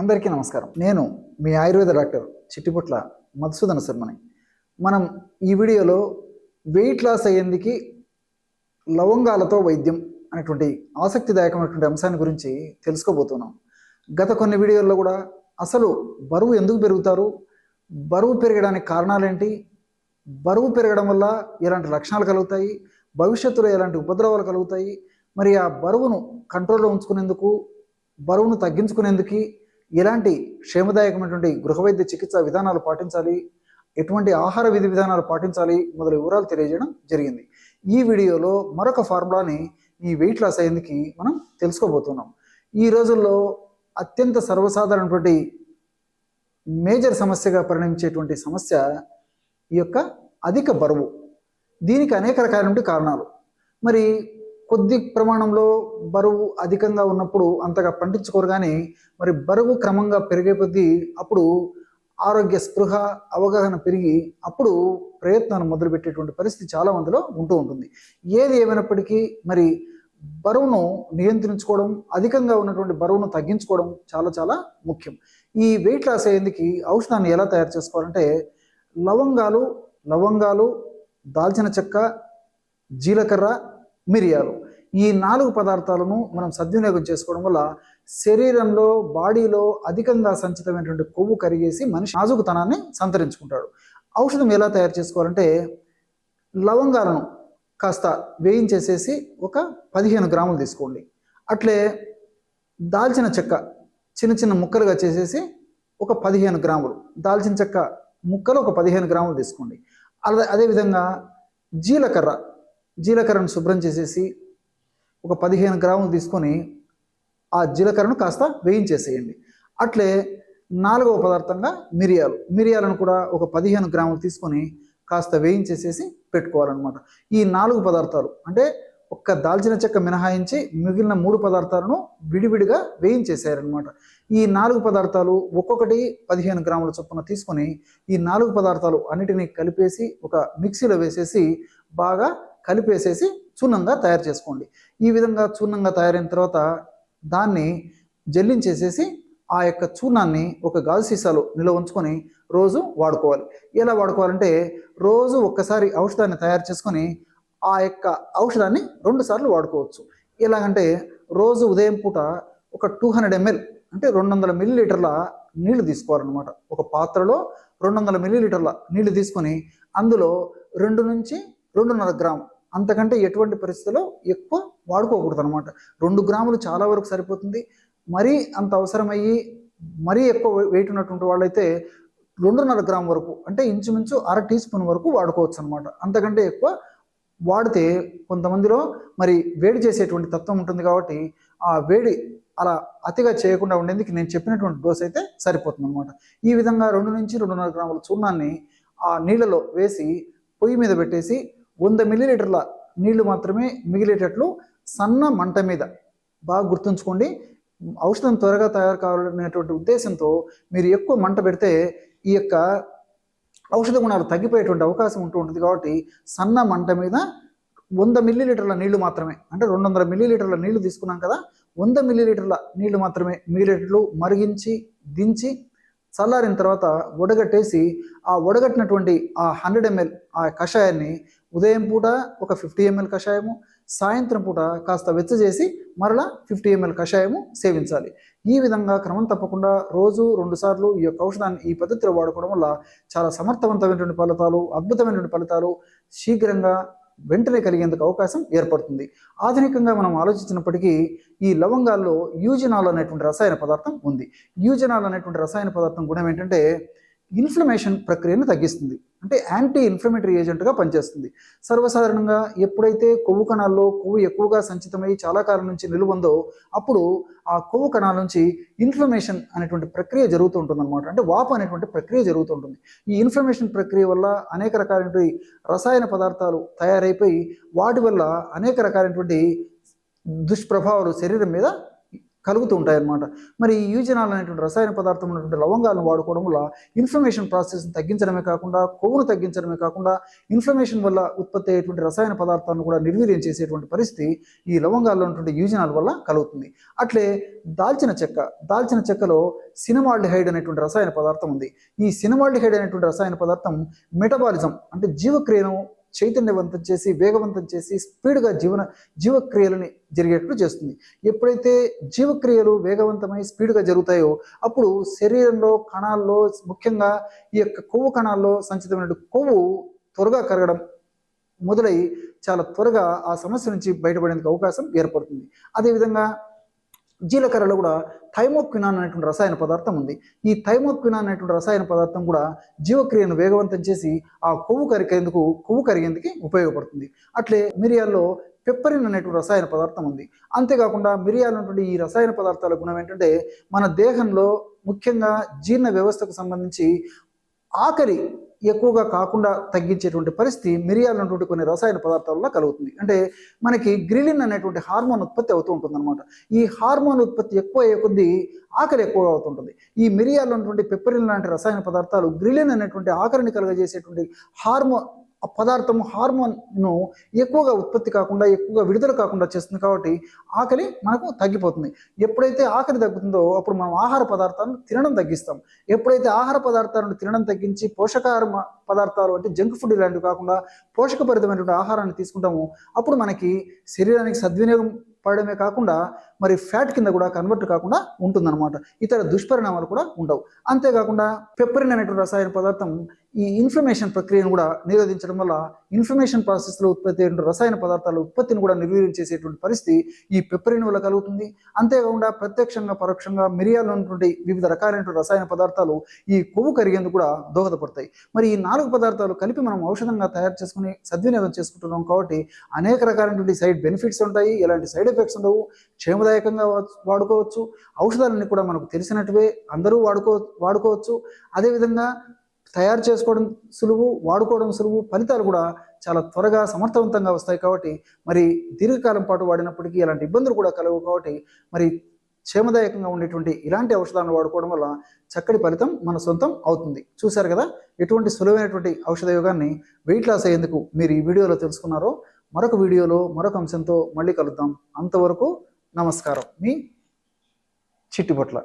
అందరికీ నమస్కారం. నేను మీ ఆయుర్వేద డాక్టర్ చిట్టిపుట్ల మధుసూదన శర్మని. మనం ఈ వీడియోలో వెయిట్ లాస్ అయ్యేందుకు లవంగాలతో వైద్యం అనేటువంటి ఆసక్తిదాయకమైనటువంటి అంశాన్ని గురించి తెలుసుకోబోతున్నాం. గత కొన్ని వీడియోల్లో కూడా అసలు బరువు ఎందుకు పెరుగుతారు? బరువు పెరగడానికి కారణాలేంటి? బరువు పెరగడం వల్ల ఎలాంటి లక్షణాలు కలుగుతాయి? భవిష్యత్తులో ఎలాంటి ఉపద్రవాలు కలుగుతాయి? మరి ఆ బరువును కంట్రోల్లో ఉంచుకునేందుకు బరువును తగ్గించుకునేందుకు ఎలాంటి క్షేమదాయకమైనటువంటి గృహవైద్య చికిత్స విధానాలు పాటించాలి? ఎటువంటి ఆహార విధి విధానాలు పాటించాలి? మొదలైన వివరాలు తెలియజేయడం జరిగింది. ఈ వీడియోలో మరొక ఫార్ములాని ఈ వెయిట్ లాస్ అయ్యేందుకు మనం తెలుసుకోబోతున్నాం. ఈ రోజుల్లో అత్యంత సర్వసాధారణటువంటి మేజర్ సమస్యగా పరిణమించేటువంటి సమస్య ఈ యొక్క అధిక బరువు. దీనికి అనేక రకాలైన కారణాలు. మరి కొద్ది ప్రమాణంలో బరువు అధికంగా ఉన్నప్పుడు అంతగా పండించుకోరు కానీ మరి బరువు క్రమంగా పెరిగే కొద్దీ అప్పుడు ఆరోగ్య స్పృహ అవగాహన పెరిగి అప్పుడు ప్రయత్నాలు మొదలుపెట్టేటువంటి పరిస్థితి చాలా మందిలో ఉంటూ ఉంటుంది. ఏది ఏమైనప్పటికీ మరి బరువును నియంత్రించుకోవడం అధికంగా ఉన్నటువంటి బరువును తగ్గించుకోవడం చాలా చాలా ముఖ్యం. ఈ వెయిట్ లాస్ అయ్యేందుకు ఔషధాన్ని ఎలా తయారు చేసుకోవాలంటే లవంగాలు లవంగాలు దాల్చిన చెక్క జీలకర్ర మిరియాలు. ఈ నాలుగు పదార్థాలను మనం సద్వినియోగం చేసుకోవడం వల్ల శరీరంలో బాడీలో అధికంగా సంచితమైనటువంటి కొవ్వు కరిగేసి మనిషి నాజుకుతనాన్ని సంతరించుకుంటాడు. ఔషధం ఎలా తయారు చేసుకోవాలంటే లవంగాలను కాస్త వేయించేసేసి ఒక పదిహేను గ్రాములు తీసుకోండి. అట్లే దాల్చిన చెక్క చిన్న చిన్న ముక్కలుగా చేసేసి ఒక పదిహేను గ్రాములు దాల్చిన చెక్క ముక్కలు ఒక పదిహేను గ్రాములు తీసుకోండి. అదే అదేవిధంగా జీలకర్ర జీలకర్రను శుభ్రం చేసేసి ఒక పదిహేను గ్రాములు తీసుకొని ఆ జీలకర్రను కాస్త వేయించేసేయండి. అట్లే నాలుగవ పదార్థంగా మిరియాలు. మిరియాలను కూడా ఒక పదిహేను గ్రాములు తీసుకొని కాస్త వేయించేసేసి పెట్టుకోవాలన్నమాట. ఈ నాలుగు పదార్థాలు అంటే ఒక్క దాల్చిన చెక్క మినహాయించి మిగిలిన మూడు పదార్థాలను విడివిడిగా వేయించేసారనమాట ఈ నాలుగు పదార్థాలు ఒక్కొక్కటి పదిహేను గ్రాముల చొప్పున తీసుకొని ఈ నాలుగు పదార్థాలు అన్నిటినీ కలిపేసి ఒక మిక్సీలో వేసేసి బాగా కలిపేసేసి చూర్ణంగా తయారు చేసుకోండి. ఈ విధంగా చూర్ణంగా తయారైన తర్వాత దాన్ని జల్లించేసేసి ఆ యొక్క చూర్ణాన్ని ఒక గాజు సీసాలో నిల్వ ఉంచుకొని రోజు వాడుకోవాలి. ఎలా వాడుకోవాలంటే రోజు ఒక్కసారి ఔషధాన్ని తయారు చేసుకొని ఆ యొక్క ఔషధాన్ని రెండు సార్లు వాడుకోవచ్చు. ఎలాగంటే రోజు ఉదయం పూట ఒక టూ హండ్రెడ్ ఎంఎల్ అంటే రెండు వందల మిల్లీలీటర్ల నీళ్ళు తీసుకోవాలన్నమాట. ఒక పాత్రలో రెండు వందల మిల్లీలీటర్ల నీళ్ళు తీసుకొని అందులో రెండు నుంచి రెండున్నర గ్రాము అంతకంటే ఎటువంటి పరిస్థితిలో ఎక్కువ వాడుకోకూడదు అనమాట రెండు గ్రాములు చాలా వరకు సరిపోతుంది. మరీ అంత అవసరమయ్యి మరీ ఎక్కువ వెయిట్ ఉన్నటువంటి వాళ్ళైతే రెండున్నర గ్రామ్ వరకు అంటే ఇంచుమించు అర టీ స్పూన్ వరకు వాడుకోవచ్చు అనమాట అంతకంటే ఎక్కువ వాడితే కొంతమందిలో మరి వేడి చేసేటువంటి తత్వం ఉంటుంది కాబట్టి ఆ వేడి అలా అతిగా చేయకుండా ఉండేందుకు నేను చెప్పినటువంటి డోస్ అయితే సరిపోతుంది అనమాట ఈ విధంగా రెండు నుంచి రెండున్నర గ్రాముల చూర్ణాన్ని ఆ నీళ్ళలో వేసి పొయ్యి మీద పెట్టేసి వంద మిల్లీలీటర్ల నీళ్ళు మాత్రమే మిగిలేటట్లు సన్న మంట మీద. బాగా గుర్తుంచుకోండి. ఔషధం త్వరగా తయారు కావాలనేటువంటి ఉద్దేశంతో మీరు ఎక్కువ మంట పెడితే ఈ యొక్క ఔషధ గుణాలు తగ్గిపోయేటువంటి అవకాశం ఉంటూ ఉంటుంది కాబట్టి సన్న మంట మీద వంద మిల్లీలీటర్ల నీళ్ళు మాత్రమే అంటే రెండు వందల మిల్లీలీటర్ల నీళ్ళు తీసుకున్నాం కదా వంద మిల్లీలీటర్ల నీళ్ళు మాత్రమే మిగిలేటట్లు మరిగించి దించి చల్లారిన తర్వాత వడగట్టేసి ఆ వడగట్టినటువంటి ఆ హండ్రెడ్ ఎంఎల్ ఆ కషాయాన్ని ఉదయం పూట ఒక ఫిఫ్టీ ఎంఎల్ కషాయము సాయంత్రం పూట కాస్త వెచ్చ చేసి మరలా ఫిఫ్టీ ఎంఎల్ కషాయము సేవించాలి. ఈ విధంగా క్రమం తప్పకుండా రోజు రెండు సార్లు ఈ యొక్క ఔషధాన్ని ఈ పద్ధతిలో వాడుకోవడం వల్ల చాలా సమర్థవంతమైనటువంటి ఫలితాలు అద్భుతమైనటువంటి ఫలితాలు శీఘ్రంగా వెంటనే కలిగేందుకు అవకాశం ఏర్పడుతుంది. ఆధునికంగా మనం ఆలోచించినప్పటికీ ఈ లవంగాల్లో యూజనాల్ అనేటువంటి రసాయన పదార్థం ఉంది. యూజనాల్ అనేటువంటి రసాయన పదార్థం గుణం ఏంటంటే ఇన్ఫ్లమేషన్ ప్రక్రియను తగ్గిస్తుంది. అంటే యాంటీ ఇన్ఫ్లమేటరీ ఏజెంట్గా పనిచేస్తుంది. సర్వసాధారణంగా ఎప్పుడైతే కొవ్వు కణాల్లో కొవ్వు ఎక్కువగా సంచితమై చాలా కాలం నుంచి నిలువందో అప్పుడు ఆ కొవ్వు కణాల నుంచి ఇన్ఫ్లమేషన్ అనేటువంటి ప్రక్రియ జరుగుతూ ఉంటుంది అనమాట అంటే వాపు అనేటువంటి ప్రక్రియ జరుగుతూ ఉంటుంది. ఈ ఇన్ఫ్లమేషన్ ప్రక్రియ వల్ల అనేక రకాలైనటువంటి రసాయన పదార్థాలు తయారైపోయి వాటి వల్ల అనేక రకాలైనటువంటి దుష్ప్రభావాలు శరీరం మీద కలుగుతూ ఉంటాయి అన్నమాట మరి యూజనాలు అనేటువంటి రసాయన పదార్థం ఉన్నటువంటి లవంగాలను వాడుకోవడం వల్ల ఇన్ఫ్లమేషన్ ప్రాసెస్ని తగ్గించడమే కాకుండా కొవ్వును తగ్గించడమే కాకుండా ఇన్ఫ్లమేషన్ వల్ల ఉత్పత్తి అయ్యేటువంటి రసాయన పదార్థాలను కూడా నిర్వీర్యం చేసేటువంటి పరిస్థితి ఈ లవంగాల్లో ఉన్నటువంటి యూజనాల వల్ల కలుగుతుంది. అట్లే దాల్చిన చెక్క దాల్చిన చెక్కలో సినిమాల్డిహైడ్ అనేటువంటి రసాయన పదార్థం ఉంది. ఈ సినిమాల్డిహైడ్ అనేటువంటి రసాయన పదార్థం మెటబాలిజం అంటే జీవక్రియను చైతన్యవంతం చేసి వేగవంతం చేసి స్పీడ్గా జీవన జీవక్రియలని జరిగేట్లు చేస్తుంది. ఎప్పుడైతే జీవక్రియలు వేగవంతమై స్పీడ్గా జరుగుతాయో అప్పుడు శరీరంలో కణాల్లో ముఖ్యంగా ఈ యొక్క కొవ్వు కణాల్లో సంచితమైన కొవ్వు త్వరగా కరగడం మొదలై చాలా త్వరగా ఆ సమస్య నుంచి బయటపడేందుకు అవకాశం ఏర్పడుతుంది. అదేవిధంగా జీలకర్రలో కూడా థైమోక్వినాన్ అనేటువంటి రసాయన పదార్థం ఉంది. ఈ థైమోక్వినాన్ అనేటువంటి రసాయన పదార్థం కూడా జీవక్రియను వేగవంతం చేసి ఆ కొవ్వు కరిగేందుకు కొవ్వు కరిగేందుకు ఉపయోగపడుతుంది. అట్లే మిరియాల్లో పెప్పరిన్ అనేటువంటి రసాయన పదార్థం ఉంది. అంతేకాకుండా మిరియాలు ఈ రసాయన పదార్థాల గుణం ఏంటంటే మన దేహంలో ముఖ్యంగా జీర్ణ వ్యవస్థకు సంబంధించి ఆఖరి ఎక్కువగా కాకుండా తగ్గించేటువంటి పరిస్థితి మిరియాలు ఉన్నటువంటి కొన్ని రసాయన పదార్థాల వల్ల కలుగుతుంది. అంటే మనకి గ్రిలిన్ అనేటువంటి హార్మోన్ ఉత్పత్తి అవుతూ ఉంటుంది అనమాట ఈ హార్మోన్ ఉత్పత్తి ఎక్కువ అయ్యే కొద్దీ ఆకలి ఎక్కువగా అవుతుంటుంది ఈ మిరియాలు ఉన్నటువంటి పెప్పరిన్ లాంటి రసాయన పదార్థాలు గ్రిలిన్ అనేటువంటి ఆకలిని కలుగజేసేటువంటి హార్మోన్ ఆ పదార్థం హార్మోన్ను ఎక్కువగా ఉత్పత్తి కాకుండా ఎక్కువగా విడుదల కాకుండా చేస్తుంది కాబట్టి ఆకలి మనకు తగ్గిపోతుంది. ఎప్పుడైతే ఆకలి తగ్గుతుందో అప్పుడు మనం ఆహార పదార్థాలను తినడం తగ్గిస్తాం. ఎప్పుడైతే ఆహార పదార్థాలను తినడం తగ్గించి పోషకాహార పదార్థాలు అంటే జంక్ ఫుడ్ ఇలాంటివి కాకుండా పోషకభరితమైనటువంటి ఆహారాన్ని తీసుకుంటాము అప్పుడు మనకి శరీరానికి సద్వినియోగం పడడమే కాకుండా మరి ఫ్యాట్ కింద కూడా కన్వర్ట్ కాకుండా ఉంటుందన్నమాట. ఇతర దుష్పరిణామాలు కూడా ఉండవు. అంతేకాకుండా పెప్పరిన్ అనేటువంటి రసాయన పదార్థం ఈ ఇన్ఫర్మేషన్ ప్రక్రియను కూడా నిరోధించడం వల్ల ఇన్ఫర్మేషన్ ప్రాసెస్లో ఉత్పత్తి అయిన రసాయన పదార్థాల ఉత్పత్తిని కూడా నిర్వీర్యం చేసేటువంటి పరిస్థితి ఈ పెప్పరిన్ వల్ల కలుగుతుంది. అంతేకాకుండా ప్రత్యక్షంగా పరోక్షంగా మిరియాలు ఉన్నటువంటి వివిధ రకాలైనటువంటి రసాయన పదార్థాలు ఈ కొవ్వు కరిగేందుకు కూడా దోహదపడతాయి. మరి ఈ నాలుగు పదార్థాలు కలిపి మనం ఔషధంగా తయారు చేసుకుని సద్వినియోగం చేసుకుంటున్నాం కాబట్టి అనేక రకాలైనటువంటి సైడ్ బెనిఫిట్స్ ఉంటాయి. ఎలాంటి సైడ్ ఎఫెక్ట్స్ ఉండవు. క్షేమదాయకంగా వాడుకోవచ్చు. ఔషధాలన్నీ కూడా మనకు తెలిసినట్టువే అందరూ వాడుకో వాడుకోవచ్చు. అదేవిధంగా తయారు చేసుకోవడం సులువు వాడుకోవడం సులువు ఫలితాలు కూడా చాలా త్వరగా సమర్థవంతంగా వస్తాయి కాబట్టి మరి దీర్ఘకాలం పాటు వాడినప్పటికీ ఇలాంటి ఇబ్బందులు కూడా కలవు కాబట్టి మరి క్షేమదాయకంగా ఉండేటువంటి ఇలాంటి ఔషధాలను వాడుకోవడం వల్ల చక్కటి ఫలితం మన సొంతం అవుతుంది. చూశారు కదా? ఎటువంటి సులువైనటువంటి ఔషధ యోగాన్ని వెయిట్ లాస్ అయ్యేందుకు మీరు ఈ వీడియోలో తెలుసుకున్నారో మరొక వీడియోలో మరొక అంశంతో మళ్ళీ కలుద్దాం. అంతవరకు నమస్కారం. మీ చిట్టిపట్ల.